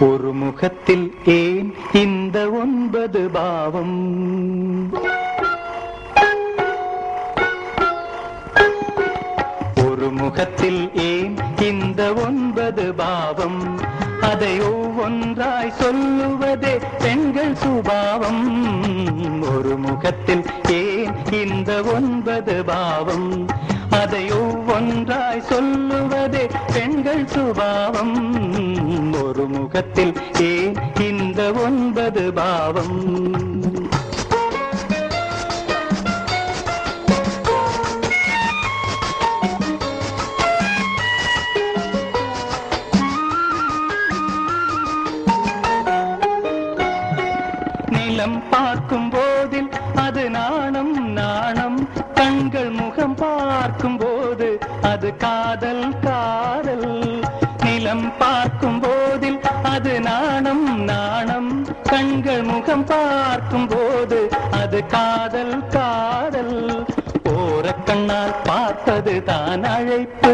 ஒரு முகத்தில் ஏன் இந்த ஒன்பது பாவம்? ஒரு முகத்தில் ஏன் இந்த ஒன்பது பாவம்? அதை ஒவ்வொன்றாய் சொல்லுவதே பெண்கள் சுபாவம். ஒரு முகத்தில் ஏன் இந்த ஒன்பது பாவம்? அதை ஒவ்வொன்றாய் சொல்லுவதே பெண்கள் சுபாவம். ஒரு முகத்தில் ஏன் இந்த ஒன்பது பாவம்? நிலம் பார்க்கும் போதில் அது நாணம் நாணம். கண்கள் முகம் பார்க்கும் போது அது காதல் காதல். நிலம் பார்க்கும் போதில் அது நாணம் நாணம். கண்கள் முகம் பார்க்கும் போது அது காதல் காதல். ஓரக்கண்ணால் பார்ப்பது தான் அழைப்பு.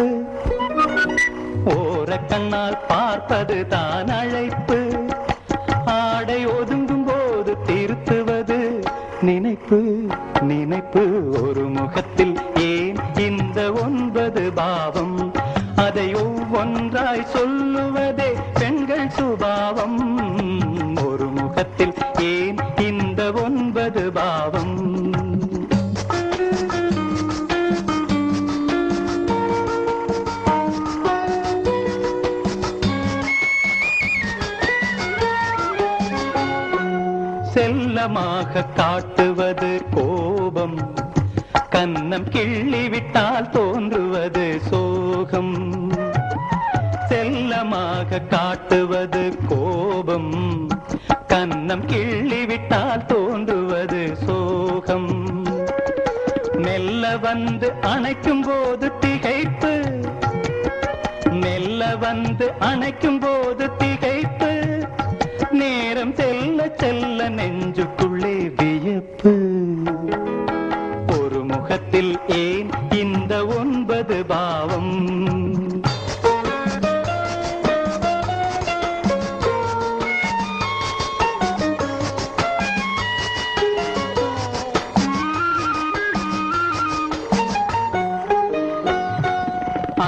ஓரக்கண்ணால் பார்ப்பது தான் பாவம். ஒரு முகத்தில் ஏன் இந்த ஒன்பது பாவம்? செல்லமாக காட்டுவது கோபம். கன்னம் கிள்ளி விட்டால் தோன்றுவது சோ செல்லமாக காட்டுவது கோபம். கன்னம் கிள்ளிவிட்டால் தோன்றுவது சோகம். மெல்ல வந்து அணைக்கும் போது திகைப்பு. மெல்ல வந்து அணைக்கும் போது திகைப்பு. நேரம் செல்ல செல்ல நெஞ்சுக்குள்ளே வியப்பு.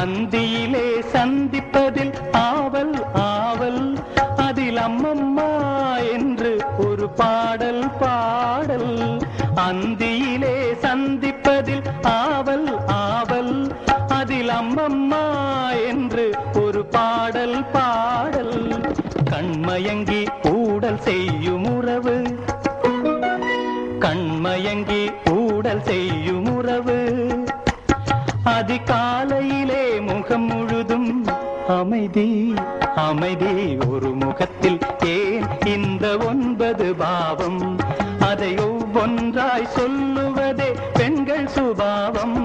அந்தியிலே சந்திப்பதில் ஆவல் ஆவல். அதில் அம்மம்மா என்று ஒரு பாடல் பாடல். அந்தியிலே சந்திப்பதில் ஆவல் ஆவல். அதில் அம்மம்மா என்று அதிகாலையிலே முகம் முழுதும் அமைதி அமைதி ஒரு முகத்தில் ஏன் இந்த ஒன்பது பாவம்? அதை ஒவ்வொன்றாய் சொல்லுவதே பெண்கள் சுபாவம்.